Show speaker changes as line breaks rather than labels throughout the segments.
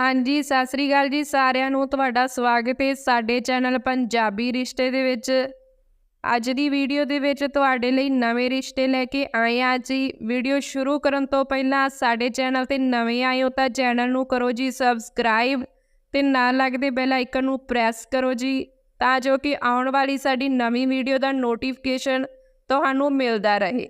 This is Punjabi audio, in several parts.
ਹਾਂਜੀ, ਸਤਿ ਸ੍ਰੀ ਅਕਾਲ ਜੀ ਸਾਰਿਆਂ ਨੂੰ। ਤੁਹਾਡਾ ਸਵਾਗਤ ਹੈ ਸਾਡੇ ਚੈਨਲ ਪੰਜਾਬੀ ਰਿਸ਼ਤੇ ਦੇ ਵਿੱਚ। ਅੱਜ ਦੀ ਵੀਡੀਓ ਦੇ ਵਿੱਚ ਤੁਹਾਡੇ ਲਈ ਨਵੇਂ ਰਿਸ਼ਤੇ ਲੈ ਕੇ ਆਏ ਹਾਂ ਜੀ। ਵੀਡੀਓ ਸ਼ੁਰੂ ਕਰਨ ਤੋਂ ਪਹਿਲਾਂ ਸਾਡੇ ਚੈਨਲ ਤੇ ਨਵੇਂ ਆਏ ਹੋ ਤਾਂ ਚੈਨਲ ਨੂੰ ਕਰੋ ਜੀ ਸਬਸਕ੍ਰਾਈਬ ਤੇ ਨਾਲ ਲੱਗਦੇ ਬੈਲ ਆਈਕਨ ਨੂੰ ਪ੍ਰੈਸ ਕਰੋ ਜੀ ਤਾਂ ਜੋ ਕਿ ਆਉਣ ਵਾਲੀ ਸਾਡੀ ਨਵੀਂ ਵੀਡੀਓ ਦਾ ਨੋਟੀਫਿਕੇਸ਼ਨ ਤੁਹਾਨੂੰ ਮਿਲਦਾ ਰਹੇ।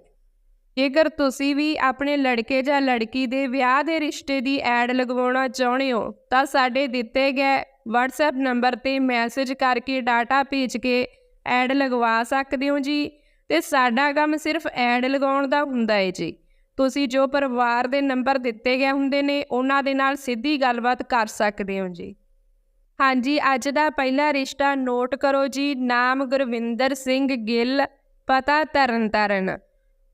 ਜੇਕਰ ਤੁਸੀਂ ਵੀ ਆਪਣੇ ਲੜਕੇ ਜਾਂ ਲੜਕੀ ਦੇ ਵਿਆਹ ਦੇ ਰਿਸ਼ਤੇ ਦੀ ਐਡ ਲਗਵਾਉਣਾ ਚਾਹੁੰਦੇ ਹੋ, ਤਾਂ ਸਾਡੇ ਦਿੱਤੇ ਗਏ WhatsApp ਨੰਬਰ ਤੇ ਮੈਸੇਜ ਕਰਕੇ ਡਾਟਾ ਭੇਜ ਕੇ ਐਡ ਲਗਵਾ ਸਕਦੇ ਹੋ ਜੀ। ਤੇ ਸਾਡਾ ਕੰਮ ਸਿਰਫ ਐਡ ਲਗਾਉਣ ਦਾ ਹੁੰਦਾ ਹੈ ਜੀ। ਤੁਸੀਂ ਜੋ ਪਰਿਵਾਰ ਦੇ ਨੰਬਰ ਦਿੱਤੇ ਗਏ ਹੁੰਦੇ ਨੇ, ਉਹਨਾਂ ਦੇ ਨਾਲ ਸਿੱਧੀ ਗੱਲਬਾਤ ਕਰ ਸਕਦੇ ਹੋ ਜੀ। ਹਾਂਜੀ, ਅੱਜ ਦਾ ਪਹਿਲਾ ਰਿਸ਼ਤਾ ਨੋਟ ਕਰੋ ਜੀ। ਨਾਮ ਗੁਰਵਿੰਦਰ ਸਿੰਘ ਗਿੱਲ, ਪਤਾ ਤਰਨਤਾਰਨ।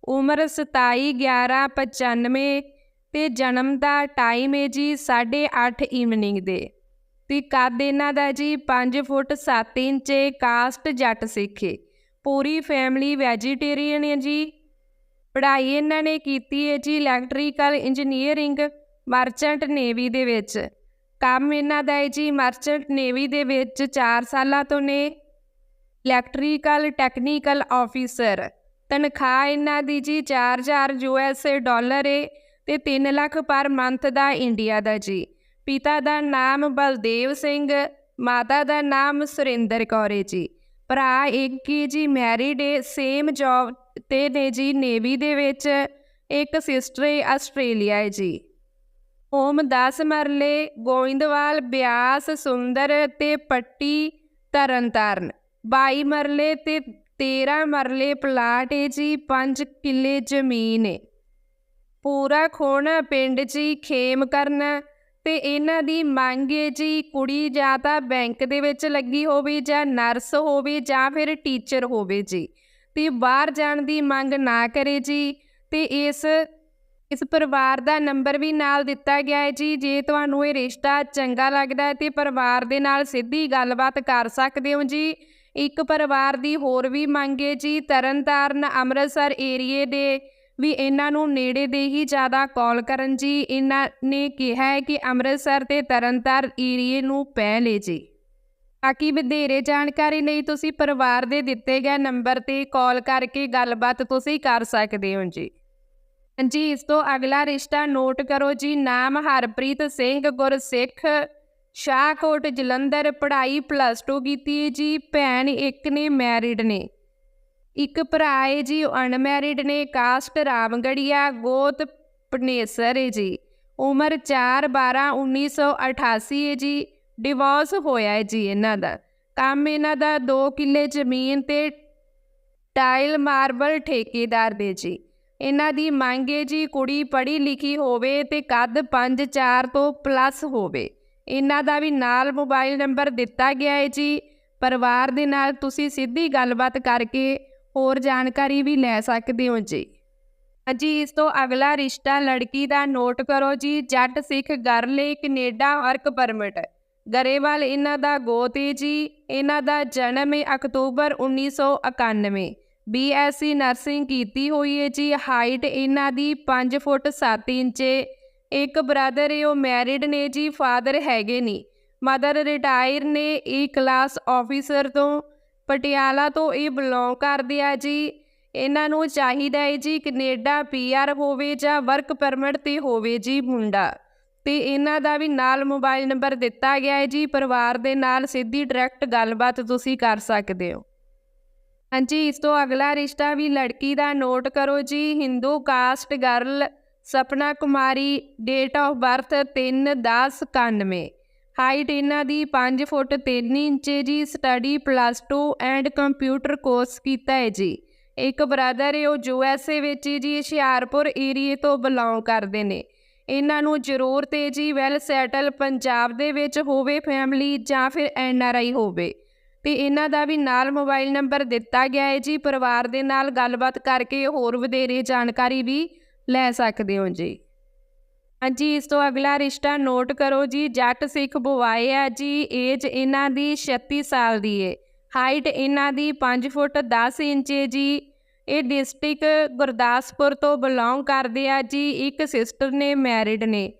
ਉਮਰ 27 11 95 ਤੇ ਜਨਮ ਦਾ ਟਾਈਮ ਹੈ ਜੀ 8:30 ਈਵਨਿੰਗ ਦੇ। ਤੇ ਕੱਦ ਇਹਨਾਂ ਦਾ ਜੀ 5 ਫੁੱਟ 7 ਇੰਚ ਕਾਸਟ ਜੱਟ ਸਿੱਖੇ ਪੂਰੀ ਫੈਮਿਲੀ ਵੈਜੀਟੇਰੀਅਨ ਹੈ ਜੀ। ਪੜ੍ਹਾਈ ਇਹਨਾਂ ਨੇ ਕੀਤੀ ਹੈ ਜੀ ਇਲੈਕਟ੍ਰੀਕਲ ਇੰਜੀਨੀਅਰਿੰਗ ਮਰਚੈਂਟ ਨੇਵੀ ਦੇ ਵਿੱਚ। ਕੰਮ ਇਹਨਾਂ ਦਾ ਹੈ ਜੀ ਮਰਚੈਂਟ ਨੇਵੀ ਦੇ ਵਿੱਚ 4 ਸਾਲਾਂ ਤੋਂ ਨੇ। ਇਲੈਕਟ੍ਰੀਕਲ ਟੈਕਨੀਕਲ ਆਫੀਸਰ ਤਨਖਾਹ ਇਹਨਾਂ ਦੀ ਜੀ 4000 ਯੂਐਸਏ ਡਾਲਰ ਏ ਤੇ 3 ਲੱਖ ਪਰ ਮੰਥ ਦਾ ਇੰਡੀਆ ਦਾ ਜੀ। ਪਿਤਾ ਦਾ ਨਾਮ ਬਲਦੇਵ ਸਿੰਘ, ਮਾਤਾ ਦਾ ਨਾਮ ਸੁਰਿੰਦਰ ਕੌਰ ਏ ਜੀ। ਭਰਾ ਇੱਕ ਹੀ ਜੀ ਮੈਰਿਡ ਏ, ਸੇਮ ਜੌਬ ਤੇ ਨੇ ਜੀ ਨੇਵੀ ਦੇ ਵਿੱਚ, ਇੱਕ ਸਿਸਟਰ ਏ ਆਸਟ੍ਰੇਲੀਆ ਏ ਜੀ। ਓਮ 10 ਮਰਲੇ, ਗੋਇੰਦਵਾਲ, ਬਿਆਸ, ਸੁੰਦਰ ਤੇ ਪੱਟੀ ਤਰਨਤਾਰਨ। 22 ਮਰਲੇ ਤੇ 13 ਮਰਲੇ ਪਲਾਟ ਏ ਜੀ 5 ਕਿੱਲੇ ਜ਼ਮੀਨ ਏ। ਪੂਰਾ ਖੋਣਾ ਪਿੰਡ ਜੀ, ਖੇਮ ਕਰਨਾ। ਤੇ ਇਹਨਾਂ ਦੀ ਮੰਗ ਏ ਜੀ, ਕੁੜੀ ਜਾਂ ਤਾਂ ਬੈਂਕ ਦੇ ਵਿੱਚ ਲੱਗੀ ਹੋਵੇ ਜਾਂ ਨਰਸ ਹੋਵੇ ਜਾਂ ਫਿਰ ਟੀਚਰ ਹੋਵੇ ਜੀ। ਤੇ ਬਾਹਰ ਜਾਣ ਦੀ ਮੰਗ ਨਾ ਕਰੇ ਜੀ। ਤੇ ਇਸ ਇਸ ਪਰਿਵਾਰ ਦਾ ਨੰਬਰ ਵੀ ਨਾਲ ਦਿੱਤਾ ਗਿਆ ਹੈ ਜੀ। ਜੇ ਤੁਹਾਨੂੰ ਇਹ ਰਿਸ਼ਤਾ ਚੰਗਾ ਲੱਗਦਾ ਹੈ ਤੇ ਪਰਿਵਾਰ ਦੇ ਨਾਲ ਸਿੱਧੀ ਗੱਲਬਾਤ ਕਰ ਸਕਦੇ ਹੋ ਜੀ। ਇੱਕ ਪਰਿਵਾਰ ਦੀ ਹੋਰ ਵੀ ਮੰਗ ਹੈ ਜੀ। ਤਰਨਤਾਰਨ, ਅੰਮ੍ਰਿਤਸਰ ਏਰੀਏ ਦੇ ਵੀ ਇਹਨਾਂ ਨੂੰ ਨੇੜੇ ਦੇ ਹੀ ਜ਼ਿਆਦਾ ਕਾਲ ਕਰਨ ਜੀ। ਇਹਨਾਂ ਨੇ ਕਿਹਾ ਹੈ ਕਿ ਅੰਮ੍ਰਿਤਸਰ ਤੇ ਤਰਨਤਾਰਨ ਏਰੀਏ ਨੂੰ ਪਹਿਲੇ ਜੀ। ਬਾਕੀ ਵਧੇਰੇ ਜਾਣਕਾਰੀ ਲਈ ਤੁਸੀਂ ਪਰਿਵਾਰ ਦੇ ਦਿੱਤੇ ਗਏ ਨੰਬਰ ਤੇ ਕਾਲ ਕਰਕੇ ਗੱਲਬਾਤ ਤੁਸੀਂ ਕਰ ਸਕਦੇ ਹੋ ਜੀ। ਜੀ ਇਸ ਤੋਂ ਅਗਲਾ ਰਿਸ਼ਤਾ ਨੋਟ ਕਰੋ ਜੀ। ਨਾਮ ਹਰਪ੍ਰੀਤ ਸਿੰਘ ਗੁਰਸਿੱਖ ਸ਼ਾਹਕੋਟ ਜਲੰਧਰ ਪੜ੍ਹਾਈ ਪਲੱਸ 2 ਕੀਤੀ ਹੈ ਜੀ, ਭੈਣ ਇੱਕ ਨੇ ਮੈਰਿਡ ਨੇ। ਇੱਕ ਭਰਾ ਹੈ ਜੀ, ਉਹ ਅਨਮੈਰਿਡ ਨੇ ਕਾਸਟ ਰਾਮਗੜੀਆ ਗੋਤ ਪਨੇਸਰ ਹੈ ਜੀ। ਉਮਰ 4 12 1988 ਹੈ ਜੀ ਡਿਵੋਰਸ ਹੋਇਆ ਹੈ ਜੀ ਇਹਨਾਂ ਦਾ। ਕੰਮ ਇਹਨਾਂ ਦਾ 2 ਕਿੱਲੇ ਜ਼ਮੀਨ ਤੇ ਟਾਈਲ ਮਾਰਬਲ ਠੇਕੇਦਾਰ ਦੇ ਜੀ। ਇਹਨਾਂ ਦੀ ਮੰਗ ਹੈ ਜੀ, ਕੁੜੀ ਪੜ੍ਹੀ ਲਿਖੀ ਹੋਵੇ ਤੇ ਕੱਦ 5-4 ਤੋਂ ਪਲੱਸ ਹੋਵੇ। ਇਹਨਾਂ ਦਾ ਵੀ ਨਾਲ ਮੋਬਾਈਲ ਨੰਬਰ ਦਿੱਤਾ ਗਿਆ ਹੈ ਜੀ। ਪਰਿਵਾਰ ਦੇ ਨਾਲ ਤੁਸੀਂ ਸਿੱਧੀ ਗੱਲਬਾਤ ਕਰਕੇ ਹੋਰ ਜਾਣਕਾਰੀ ਵੀ ਲੈ ਸਕਦੇ ਹੋ ਜੀ। ਜੀ ਇਸ ਤੋਂ ਅਗਲਾ ਰਿਸ਼ਤਾ ਲੜਕੀ ਦਾ ਨੋਟ ਕਰੋ ਜੀ। Jat Sikh girl Canada work permit. Grewal ਇਹਨਾਂ ਦਾ ਗੋਤ ਹੈ ਜੀ। ਇਹਨਾਂ ਦਾ ਜਨਮ ਹੈ ਅਕਤੂਬਰ 1991 ਬੀਐਸਸੀ ਨਰਸਿੰਗ ਕੀਤੀ ਹੋਈ ਹੈ ਜੀ। ਹਾਈਟ ਇਹਨਾਂ ਦੀ 5 ਫੁੱਟ 7 ਇੰਚ ਏ। ਇੱਕ ਬ੍ਰਦਰ ਏ, ਉਹ ਮੈਰਿਡ ਨੇ ਜੀ, ਫਾਦਰ ਹੈਗੇ ਨਹੀਂ ਮਦਰ ਰਿਟਾਇਰ ਨੇ ਈ ਕਲਾਸ ਆਫੀਸਰ ਤੋਂ, ਪਟਿਆਲਾ ਤੋਂ ਇਹ ਬਿਲੋਂਗ ਕਰਦੇ ਆ ਜੀ। ਇਹਨਾਂ ਨੂੰ ਚਾਹੀਦਾ ਹੈ ਜੀ, ਕੈਨੇਡਾ ਪੀਆਰ ਹੋਵੇ ਜਾਂ ਵਰਕ ਪਰਮਿਟ ਤੇ ਹੋਵੇ ਜੀ ਮੁੰਡਾ। ਤੇ ਇਹਨਾਂ ਦਾ ਵੀ ਨਾਲ ਮੋਬਾਈਲ ਨੰਬਰ ਦਿੱਤਾ ਗਿਆ ਹੈ ਜੀ, ਪਰਿਵਾਰ ਦੇ ਨਾਲ ਸਿੱਧੀ ਡਾਇਰੈਕਟ ਗੱਲਬਾਤ ਤੁਸੀਂ ਕਰ ਸਕਦੇ ਹੋ। ਹਾਂਜੀ, ਇਸ ਤੋਂ ਅਗਲਾ ਰਿਸ਼ਤਾ ਵੀ ਲੜਕੀ ਦਾ ਨੋਟ ਕਰੋ ਜੀ Hindu caste girl Sapna Kumari date of birth 3/10/91 height ਇਹਨਾਂ ਦੀ 5 ਫੁੱਟ 3 ਇੰਚ ਜੀ। Study plus 2 and computer course ਕੀਤਾ ਹੈ ਜੀ। ਇੱਕ ਬ੍ਰਦਰ ਹੈ, ਉਹ ਯੂ ਐੱਸ ਏ ਵਿੱਚ ਹੀ ਜੀ। ਹੁਸ਼ਿਆਰਪੁਰ ਏਰੀਏ ਤੋਂ ਬਿਲੋਂਗ ਕਰਦੇ ਨੇ। ਇਹਨਾਂ ਨੂੰ ਜ਼ਰੂਰ ਹੈ ਜੀ ਵੈਲ ਸੈਟਲ ਪੰਜਾਬ ਦੇ ਵਿੱਚ ਹੋਵੇ ਫੈਮਿਲੀ ਜਾਂ ਫਿਰ ਐੱਨ ਆਰ ਆਈ ਹੋਵੇ। ਤੇ ਇਹਨਾਂ ਦਾ ਵੀ ਨਾਲ ਮੋਬਾਈਲ ਨੰਬਰ ਦਿੱਤਾ ਗਿਆ ਹੈ ਜੀ। ਪਰਿਵਾਰ ਦੇ ਨਾਲ ਗੱਲਬਾਤ ਕਰਕੇ ਹੋਰ ਵਧੇਰੇ ਜਾਣਕਾਰੀ ਵੀ ਲੈ ਸਕਦੇ ਹੋ ਜੀ। ਹਾਂਜੀ ਇਸ ਤੋਂ ਅਗਲਾ ਰਿਸ਼ਤਾ ਨੋਟ ਕਰੋ ਜੀ, ਜੱਟ ਸਿੱਖ ਬੁਆਏ ਆ ਜੀ ਏਜ ਇਹਨਾਂ ਦੀ 36 ਸਾਲ ਦੀ ਏ। ਹਾਈਟ ਇਹਨਾਂ ਦੀ 5 ਫੁੱਟ 10 ਇੰਚ ਏ ਜੀ। ਇਹ ਡਿਸਟ੍ਰਿਕਟ ਗੁਰਦਾਸਪੁਰ ਤੋਂ ਬਿਲੋਂਗ ਕਰਦੇ ਆ ਜੀ, ਇੱਕ ਸਿਸਟਰ ਨੇ ਮੈਰਿਡ ਨੇ।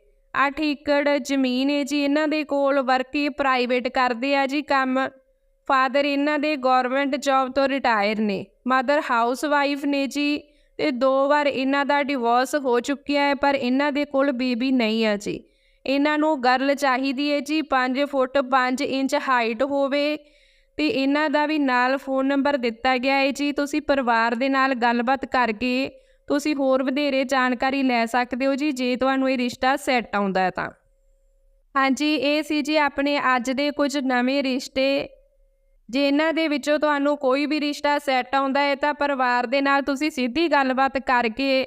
ਅੱਠ ਏਕੜ ਜ਼ਮੀਨ ਹੈ ਜੀ, ਇਹਨਾਂ ਦੇ ਕੋਲ ਵਰਕ ਵਰਕੀ ਪ੍ਰਾਈਵੇਟ ਕਰਦੇ ਆ ਜੀ ਕੰਮ। ਫਾਦਰ ਇਹਨਾਂ ਦੇ ਗਵਰਨਮੈਂਟ ਜੌਬ ਤੋਂ ਰਿਟਾਇਰ ਨੇ। ਮਦਰ ਹਾਊਸ ਵਾਈਫ ਨੇ ਜੀ। ਤੇ ਦੋ ਵਾਰ ਇਹਨਾਂ ਦਾ ਡਿਵੋਰਸ ਹੋ ਚੁੱਕਿਆ ਹੈ, ਪਰ ਇਹਨਾਂ ਦੇ ਕੋਲ ਬੇਬੀ ਨਹੀਂ ਹੈ ਜੀ। ਇਹਨਾਂ ਨੂੰ ਗਰਲ ਚਾਹੀਦੀ ਹੈ ਜੀ 5 ਫੁੱਟ 5 ਇੰਚ ਹਾਈਟ ਹੋਵੇ ਤੇ ਇਹਨਾਂ ਦਾ ਵੀ ਨਾਲ ਫੋਨ ਨੰਬਰ ਦਿੱਤਾ ਗਿਆ ਹੈ ਜੀ। ਤੁਸੀਂ ਪਰਿਵਾਰ ਦੇ ਨਾਲ ਗੱਲਬਾਤ ਕਰਕੇ ਤੁਸੀਂ ਹੋਰ ਵਧੇਰੇ ਜਾਣਕਾਰੀ ਲੈ ਸਕਦੇ ਹੋ ਜੀ, ਜੇ ਤੁਹਾਨੂੰ ਇਹ ਰਿਸ਼ਤਾ ਸੈੱਟ ਆਉਂਦਾ ਤਾਂ। ਹਾਂਜੀ, ਇਹ ਸੀ ਜੀ ਆਪਣੇ ਅੱਜ ਦੇ ਕੁਝ ਨਵੇਂ ਰਿਸ਼ਤੇ। ਜੇ ਇਹਨਾਂ ਦੇ ਵਿੱਚੋਂ ਤੁਹਾਨੂੰ ਕੋਈ ਵੀ ਰਿਸ਼ਤਾ ਸੈੱਟ ਆਉਂਦਾ ਹੈ, ਤਾਂ ਪਰਿਵਾਰ ਦੇ ਨਾਲ ਤੁਸੀਂ ਸਿੱਧੀ ਗੱਲਬਾਤ ਕਰਕੇ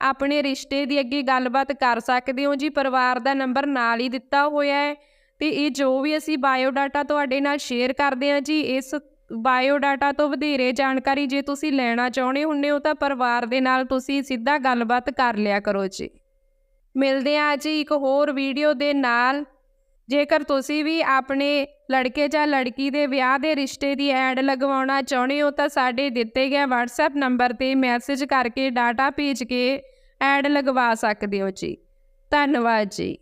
ਆਪਣੇ ਰਿਸ਼ਤੇ ਦੀ ਅੱਗੇ ਗੱਲਬਾਤ ਕਰ ਸਕਦੇ ਹੋ। ਜੀ, ਪਰਿਵਾਰ ਦਾ ਨੰਬਰ ਨਾਲ ਹੀ ਦਿੱਤਾ ਹੋਇਆ ਹੈ ਤੇ ਇਹ ਜੋ ਵੀ ਅਸੀਂ ਬਾਇਓ ਡਾਟਾ ਤੁਹਾਡੇ ਨਾਲ ਸ਼ੇਅਰ ਕਰਦੇ ਹਾਂ ਜੀ, ਇਸ ਬਾਇਓ ਡਾਟਾ ਤੋਂ ਵਧੇਰੇ ਜਾਣਕਾਰੀ ਜੇ ਤੁਸੀਂ ਲੈਣਾ ਚਾਹੁੰਦੇ ਹੁੰਦੇ ਹੋ, ਤਾਂ ਪਰਿਵਾਰ ਦੇ ਨਾਲ ਤੁਸੀਂ ਸਿੱਧਾ ਗੱਲਬਾਤ ਕਰ ਲਿਆ ਕਰੋ ਜੀ। ਮਿਲਦੇ ਹਾਂ ਜੀ ਇੱਕ ਹੋਰ ਵੀਡੀਓ ਦੇ ਨਾਲ। ਜੇਕਰ ਤੁਸੀਂ ਵੀ ਆਪਣੇ ਲੜਕੇ ਜਾਂ ਲੜਕੀ ਦੇ ਵਿਆਹ ਦੇ ਰਿਸ਼ਤੇ ਦੀ ਐਡ ਲਗਵਾਉਣਾ ਚਾਹੁੰਦੇ ਹੋ ਤਾਂ ਸਾਡੇ ਦਿੱਤੇ ਗਏ WhatsApp ਨੰਬਰ ਤੇ ਮੈਸੇਜ ਕਰਕੇ ਡਾਟਾ ਭੇਜ ਕੇ ਐਡ ਲਗਵਾ ਸਕਦੇ ਹੋ ਜੀ। ਧੰਨਵਾਦ ਜੀ।